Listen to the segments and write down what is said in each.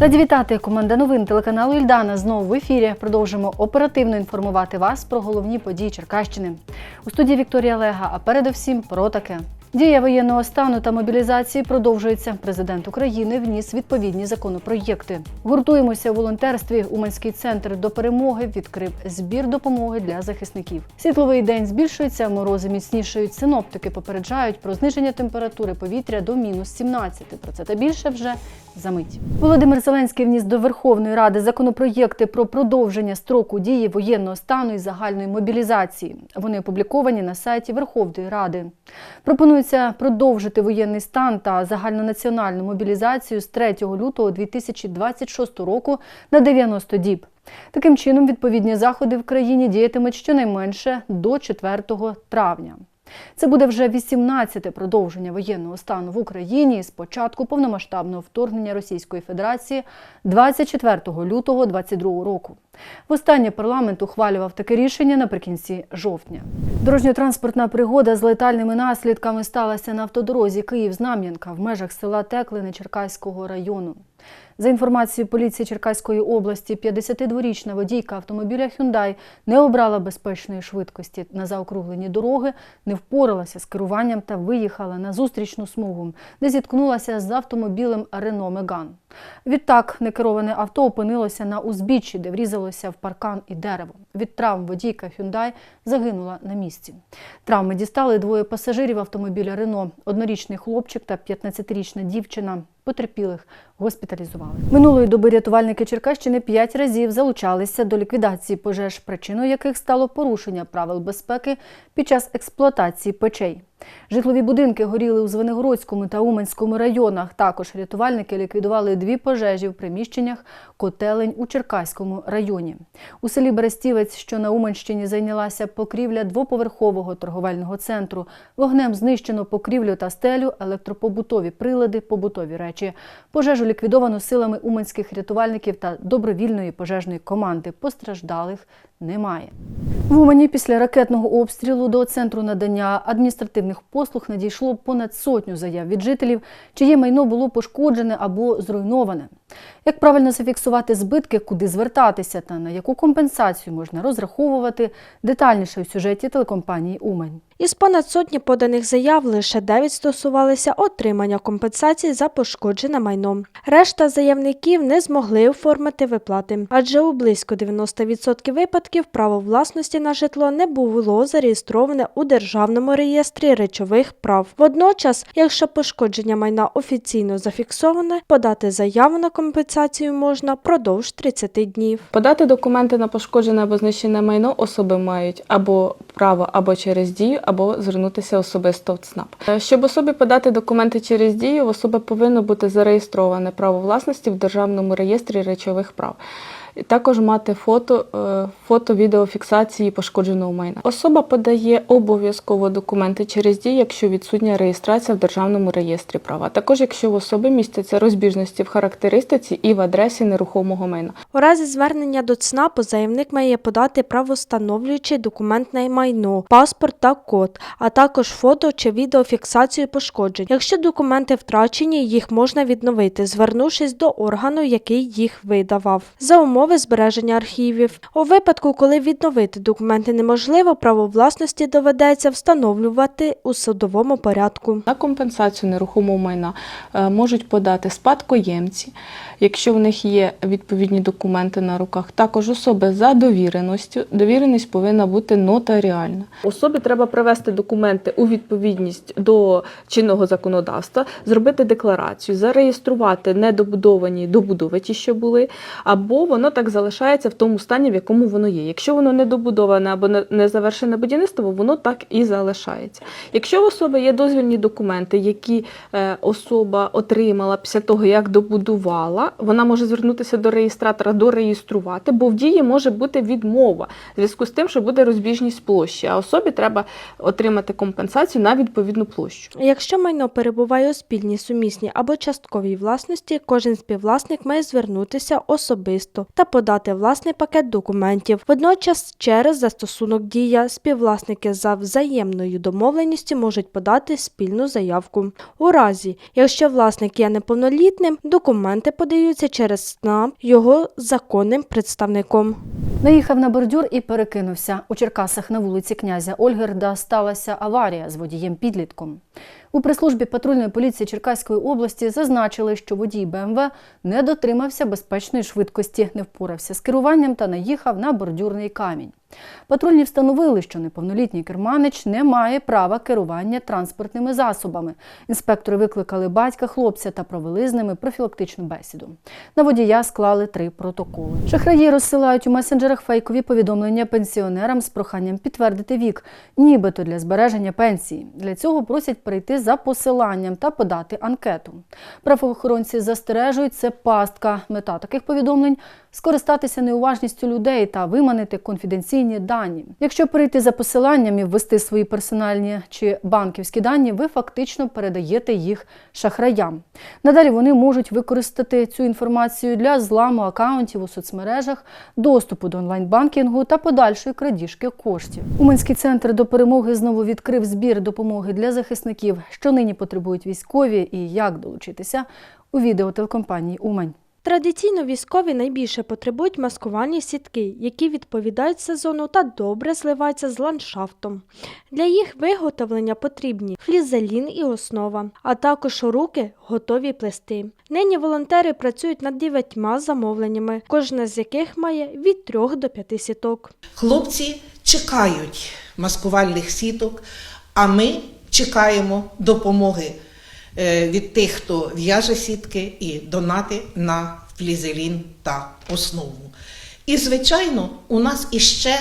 Раді вітати команда новин телеканалу Ільдана. Знову в ефірі. Продовжимо оперативно інформувати вас про головні події Черкащини. У студії Вікторія Лега. А передусім про таке. Дія воєнного стану та мобілізації продовжується. Президент України вніс відповідні законопроєкти. Гуртуємося у волонтерстві. Уманський центр до перемоги відкрив збір допомоги для захисників. Світловий день збільшується, морози міцнішають. Синоптики попереджають про зниження температури повітря до мінус 17. Про це та більше вже за мить. Володимир Зеленський вніс до Верховної Ради законопроєкти про продовження строку дії воєнного стану і загальної мобілізації. Вони опубліковані на сайті Верховної Ради. Пропонується продовжити воєнний стан та загальнонаціональну мобілізацію з 3 лютого 2026 року на 90 діб. Таким чином, відповідні заходи в країні діятимуть щонайменше до 4 травня. Це буде вже 18-те продовження воєнного стану в Україні з початку повномасштабного вторгнення Російської Федерації 24 лютого 2022 року. Востаннє парламент ухвалював таке рішення наприкінці жовтня. Дорожньо-транспортна пригода з летальними наслідками сталася на автодорозі Київ-Знам'янка в межах села Теклини Черкаського району. За інформацією поліції Черкаської області, 52-річна водійка автомобіля Hyundai не обрала безпечної швидкості на заокруглені дороги, не впоралася з керуванням та виїхала на зустрічну смугу, де зіткнулася з автомобілем Renault Megane. Відтак некероване авто опинилося на узбіччі, де врізалося в паркан і дерево. Від травм водійка Hyundai загинула на місці. Травми дістали двоє пасажирів автомобіля Renault – однорічний хлопчик та 15-річна дівчина. Потерпілих госпіталізували. Минулої доби рятувальники Черкащини п'ять разів залучалися до ліквідації пожеж, причиною яких стало порушення правил безпеки під час експлуатації печей. Житлові будинки горіли у Звенигородському та Уманському районах. Також рятувальники ліквідували дві пожежі в приміщеннях котелень у Черкаському районі. У селі Берестівець, що на Уманщині зайнялася покрівля двоповерхового торговельного центру. Вогнем знищено покрівлю та стелю, електропобутові прилади, побутові речі. Пожежу ліквідовано силами уманських рятувальників та добровільної пожежної команди. Постраждалих немає. В Умані після ракетного обстрілу до центру надання адміністративних послуг надійшло понад сотню заяв від жителів, чиє майно було пошкоджене або зруйноване. Як правильно зафіксувати збитки, куди звертатися та на яку компенсацію можна розраховувати детальніше у сюжеті телекомпанії Умань. Із понад сотні поданих заяв лише 9 стосувалися отримання компенсації за пошкоджене майно. Решта заявників не змогли оформити виплати, адже у близько 90% випадків право власності на житло не було зареєстроване у державному реєстрі речових прав. Водночас, якщо пошкодження майна офіційно зафіксоване, подати заяву на компенсацію можна продовж 30 днів. Подати документи на пошкоджене або знищене майно особи мають або право або через дію, або звернутися особисто в ЦНАП. Е, Щоб особі подати документи через дію, в особи повинно бути зареєстроване право власності в державному реєстрі речових прав. Також мати фото, е, фото відеофіксації пошкодженого майна. Особа подає обов'язково документи через дію, якщо відсутня реєстрація в державному реєстрі права. Також якщо в особи містяться розбіжності в характеристиці і в адресі нерухомого майна. У разі звернення до ЦНАПу заявник має подати правостановлюючий документ на майно, паспорт та код, а також фото чи відеофіксацію пошкоджень. Якщо документи втрачені, їх можна відновити, звернувшись до органу, який їх видавав. За умови збереження архівів. У випадку, коли відновити документи неможливо, право власності доведеться встановлювати у судовому порядку. На компенсацію нерухомого майна е, можуть подати спадкоємці, якщо в них є відповідні документи на руках. Також особи за довіреністю. Довіреність повинна бути нотаріальна. Особі треба привести документи у відповідність до чинного законодавства, зробити декларацію, зареєструвати недобудовані добудови, ті, що були, або воно так залишається в тому стані, в якому воно є. Якщо воно недобудоване або не- не завершене будівництво, воно так і залишається. Якщо в особи є дозвільні документи, які е, особа отримала після того, як добудувала, вона може звернутися до реєстратора дореєструвати, бо в дії може бути відмова в зв'язку з тим, що буде розбіжність площі, а особі треба отримати компенсацію на відповідну площу. Якщо майно перебуває у спільній, сумісній або частковій власності, кожен співвласник має звернутися особисто та подати власний пакет документів. Водночас, через застосунок дія, співвласники за взаємною домовленістю можуть подати спільну заявку. У разі, якщо власник є неповнолітним, документи подаються через СНАП його законним представником. Наїхав на бордюр і перекинувся. У Черкасах на вулиці князя Ольгерда сталася аварія з водієм підлітком. У прес-службі патрульної поліції Черкаської області зазначили, що водій БМВ не дотримався безпечної швидкості, не впорався з керуванням та наїхав на бордюрний камінь. Патрульні встановили, що неповнолітній керманич не має права керування транспортними засобами. Інспектори викликали батька хлопця та провели з ними профілактичну бесіду. На водія склали три протоколи. Шахраї розсилають у месенджерах фейкові повідомлення пенсіонерам з проханням підтвердити вік, нібито для збереження пенсії. Для цього просять перейти за посиланням та подати анкету. Правоохоронці застережують, це пастка. Мета таких повідомлень скористатися неуважністю людей та виманити конфіденційні дані. Якщо перейти за посиланням і ввести свої персональні чи банківські дані, ви фактично передаєте їх шахраям. Надалі вони можуть використати цю інформацію для зламу акаунтів у соцмережах, доступу до онлайн-банкінгу та подальшої крадіжки коштів. Уманський центр до перемоги знову відкрив збір допомоги для захисників, що нині потребують військові, і як долучитися у відео телекомпанії Умань. Традиційно військові найбільше потребують маскувальні сітки, які відповідають сезону та добре зливаються з ландшафтом. Для їх виготовлення потрібні флізелін і основа, а також руки готові плести. Нині волонтери працюють над дев'ятьма замовленнями, кожна з яких має від трьох до п'яти сіток. Хлопці чекають маскувальних сіток, а ми чекаємо допомоги е, від тих, хто в'яже сітки і донати на флізелін та основу. І, звичайно, у нас іще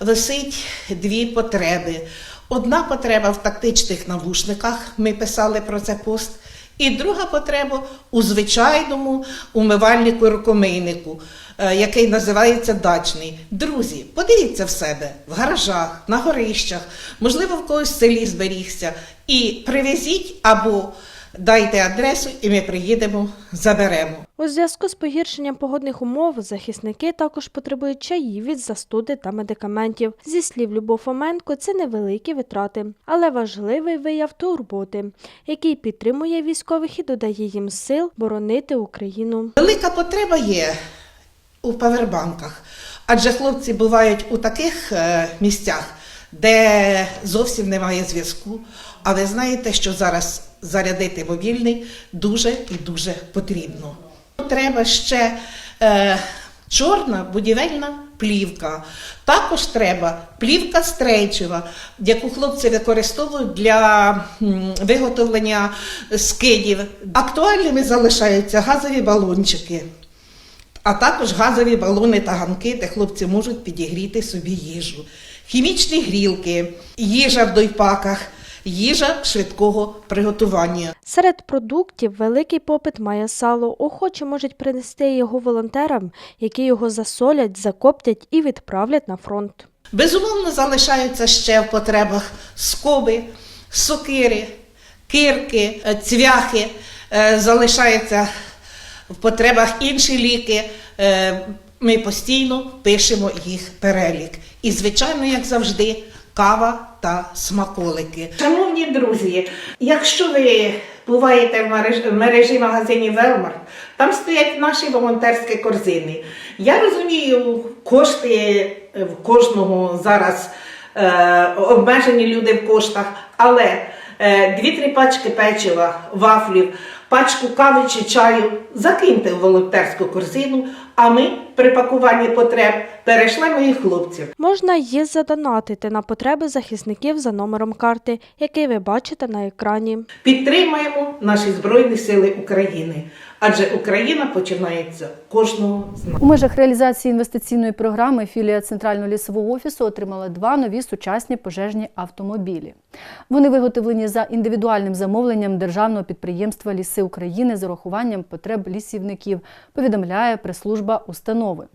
висить дві потреби. Одна потреба в тактичних навушниках, ми писали про це пост. І друга потреба у звичайному умивальнику рукомийнику, е, який називається дачний. Друзі, подивіться в себе в гаражах, на горищах, можливо, в когось селі зберігся. І привезіть або дайте адресу, і ми приїдемо, заберемо. У зв'язку з погіршенням погодних умов захисники також потребують чаїв від застуди та медикаментів. Зі слів Любов Фоменко, це невеликі витрати, але важливий вияв турботи, який підтримує військових і додає їм сил боронити Україну. Велика потреба є у павербанках, адже хлопці бувають у таких е, місцях, де зовсім немає зв'язку. А ви знаєте, що зараз зарядити мобільний дуже і дуже потрібно. Треба ще е, чорна будівельна плівка. Також треба плівка стрейчева, яку хлопці використовують для виготовлення скидів. Актуальними залишаються газові балончики, а також газові балони та ганки, де хлопці можуть підігріти собі їжу. Хімічні грілки, їжа в дойпаках, їжа швидкого приготування. Серед продуктів великий попит має сало. Охочі можуть принести його волонтерам, які його засолять, закоптять і відправлять на фронт. Безумовно, залишаються ще в потребах скоби, сокири, кирки, цвяхи, е, залишаються в потребах інші ліки. Е, Ми постійно пишемо їх перелік. І, звичайно, як завжди, кава та смаколики. Шановні друзі, якщо ви буваєте в мережі, магазинів Велмарт, там стоять наші волонтерські корзини. Я розумію, кошти в кожного зараз е, обмежені люди в коштах, але е, дві-три пачки печива, вафлів, пачку кави чи чаю закиньте в волонтерську корзину, а ми при пакуванні потреб перейшлемо їх хлопців. Можна її задонатити на потреби захисників за номером карти, який ви бачите на екрані. Підтримаємо наші Збройні Сили України. Адже Україна починається кожного з нас. У межах реалізації інвестиційної програми філія Центрального лісового офісу отримала два нові сучасні пожежні автомобілі. Вони виготовлені за індивідуальним замовленням державного підприємства Ліси України з урахуванням потреб лісівників, повідомляє прес-служба установи.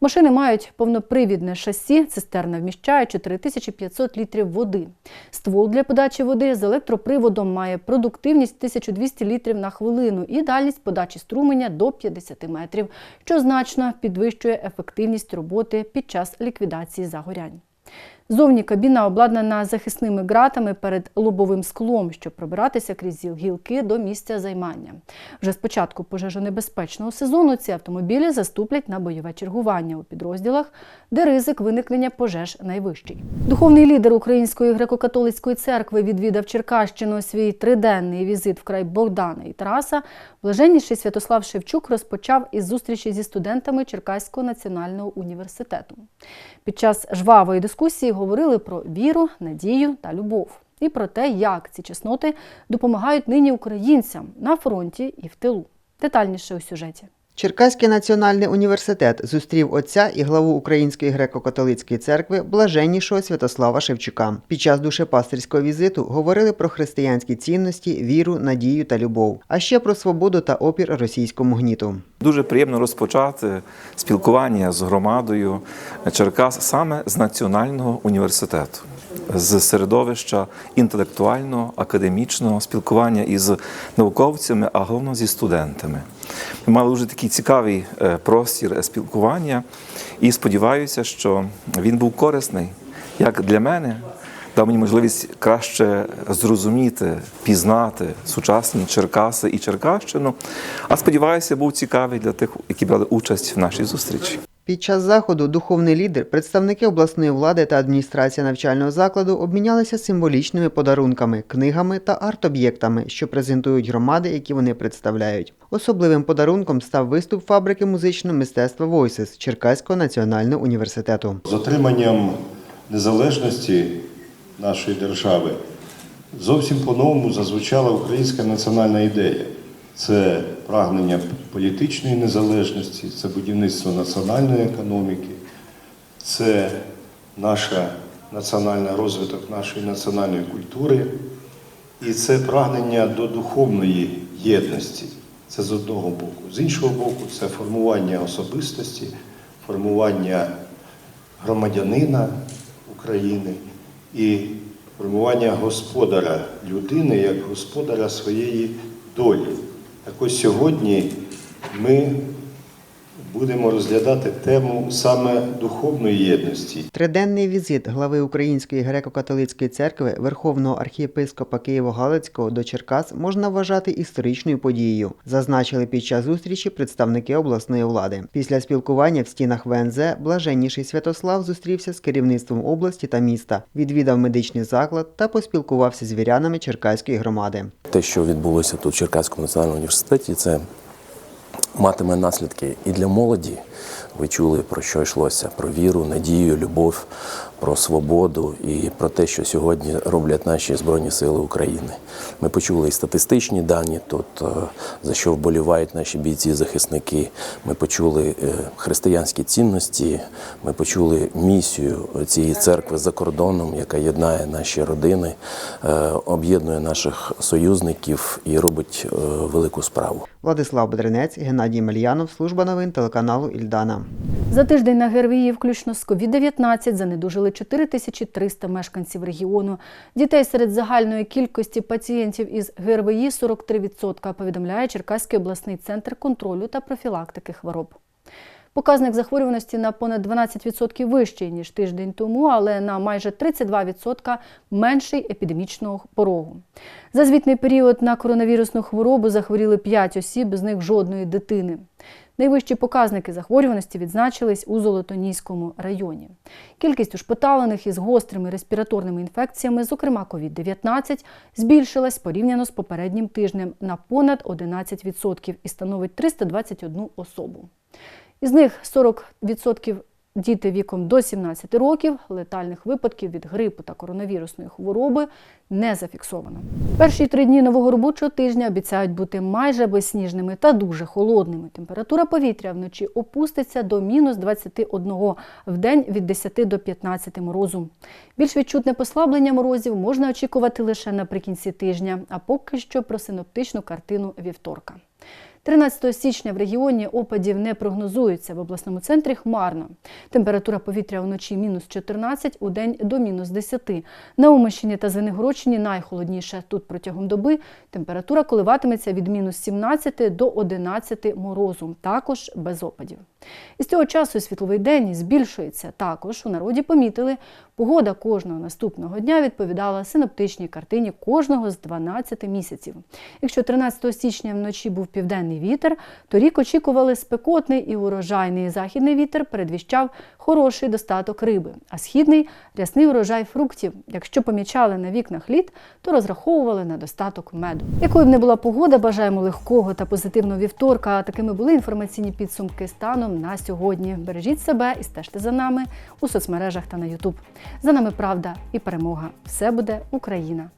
Машини мають повнопривідне шасі, цистерна вміщає 4500 літрів води. Ствол для подачі води з електроприводом має продуктивність 1200 літрів на хвилину і дальність подачі струменя до 50 метрів, що значно підвищує ефективність роботи під час ліквідації загорянь. Зовні кабіна обладнана захисними ґратами перед лобовим склом, щоб пробиратися крізь гілки до місця займання. Вже з початку пожежонебезпечного сезону ці автомобілі заступлять на бойове чергування у підрозділах, де ризик виникнення пожеж найвищий. Духовний лідер Української греко-католицької церкви відвідав Черкащину свій триденний візит в край Богдана і Тараса. Блаженніший Святослав Шевчук розпочав із зустрічі зі студентами Черкаського національного університету. Під час жвавої дискусії говорили про віру, надію та любов і про те, як ці чесноти допомагають нині українцям на фронті і в тилу. Детальніше у сюжеті. Черкаський національний університет зустрів отця і главу Української греко-католицької церкви блаженнішого Святослава Шевчука. Під час душепастерського візиту говорили про християнські цінності, віру, надію та любов, а ще про свободу та опір російському гніту. Дуже приємно розпочати спілкування з громадою Черкас саме з Національного університету, з середовища інтелектуального, академічного спілкування із науковцями, а головно зі студентами. Ми мали дуже такий цікавий е, простір спілкування, і сподіваюся, що він був корисний як для мене. Дав мені можливість краще зрозуміти, пізнати сучасні Черкаси і Черкащину. А сподіваюся, був цікавий для тих, які брали участь в нашій зустрічі. Під час заходу духовний лідер, представники обласної влади та адміністрація навчального закладу обмінялися символічними подарунками, книгами та арт-об'єктами, що презентують громади, які вони представляють. Особливим подарунком став виступ фабрики музичного мистецтва Voices Черкаського національного університету. З отриманням незалежності нашої держави зовсім по-новому зазвучала українська національна ідея. Це прагнення політичної незалежності, це будівництво національної економіки, це наша національний розвиток нашої національної культури, і це прагнення до духовної єдності. Це з одного боку. З іншого боку, це формування особистості, формування громадянина України і формування господаря людини як господаря своєї долі. Так ось сьогодні ми будемо розглядати тему саме духовної єдності. Триденний візит глави Української греко-католицької церкви Верховного архієпископа Києво-Галицького до Черкас можна вважати історичною подією, зазначили під час зустрічі представники обласної влади. Після спілкування в стінах ВНЗ блаженніший Святослав зустрівся з керівництвом області та міста, відвідав медичний заклад та поспілкувався з вірянами Черкаської громади. Те, що відбулося тут в Черкаському національному університеті, це матиме наслідки і для молоді. Ви чули про що йшлося: про віру, надію, любов, про свободу і про те, що сьогодні роблять наші Збройні Сили України. Ми почули і статистичні дані, тут е, за що вболівають наші бійці-захисники. Ми почули е, християнські цінності, ми почули місію цієї церкви за кордоном, яка єднає наші родини, е, об'єднує наших союзників і робить велику справу. Владислав Бедренець, Геннадій Мельянов, служба новин телеканалу Ільдана. За тиждень на ГРВІ, включно з COVID-19, занедужили 4300 мешканців регіону. Дітей серед загальної кількості пацієнтів із ГРВІ 43%, повідомляє Черкаський обласний центр контролю та профілактики хвороб. Показник захворюваності на понад 12% вищий, ніж тиждень тому, але на майже 32% менший епідемічного порогу. За звітний період на коронавірусну хворобу захворіли 5 осіб, з них жодної дитини. Найвищі показники захворюваності відзначились у Золотоніському районі. Кількість ушпиталених із гострими респіраторними інфекціями, зокрема COVID-19, збільшилась порівняно з попереднім тижнем на понад 11% і становить 321 особу. Із них 40% Діти віком до 17 років летальних випадків від грипу та коронавірусної хвороби не зафіксовано. Перші три дні нового робочого тижня обіцяють бути майже безсніжними та дуже холодними. Температура повітря вночі опуститься до мінус 21, в день від 10 до 15 морозу. Більш відчутне послаблення морозів можна очікувати лише наприкінці тижня, а поки що про синоптичну картину вівторка. 13 січня в регіоні опадів не прогнозується. В обласному центрі хмарно. Температура повітря вночі мінус 14, у день до мінус 10. На Умищині та Звенигородщині найхолодніше. Тут протягом доби температура коливатиметься від мінус 17 до 11 морозу, також без опадів. І з цього часу світловий день збільшується. Також у народі помітили, погода кожного наступного дня відповідала синоптичній картині кожного з 12 місяців. Якщо 13 січня вночі був південний вітер, то рік очікували спекотний і урожайний. Західний вітер передвіщав хороший достаток риби, а східний рясний урожай фруктів. Якщо помічали на вікнах лід, то розраховували на достаток меду. Якою б не була погода, бажаємо легкого та позитивного вівторка. Такими були інформаційні підсумки станом випуском на сьогодні. Бережіть себе і стежте за нами у соцмережах та на Ютуб. За нами правда і перемога. Все буде Україна!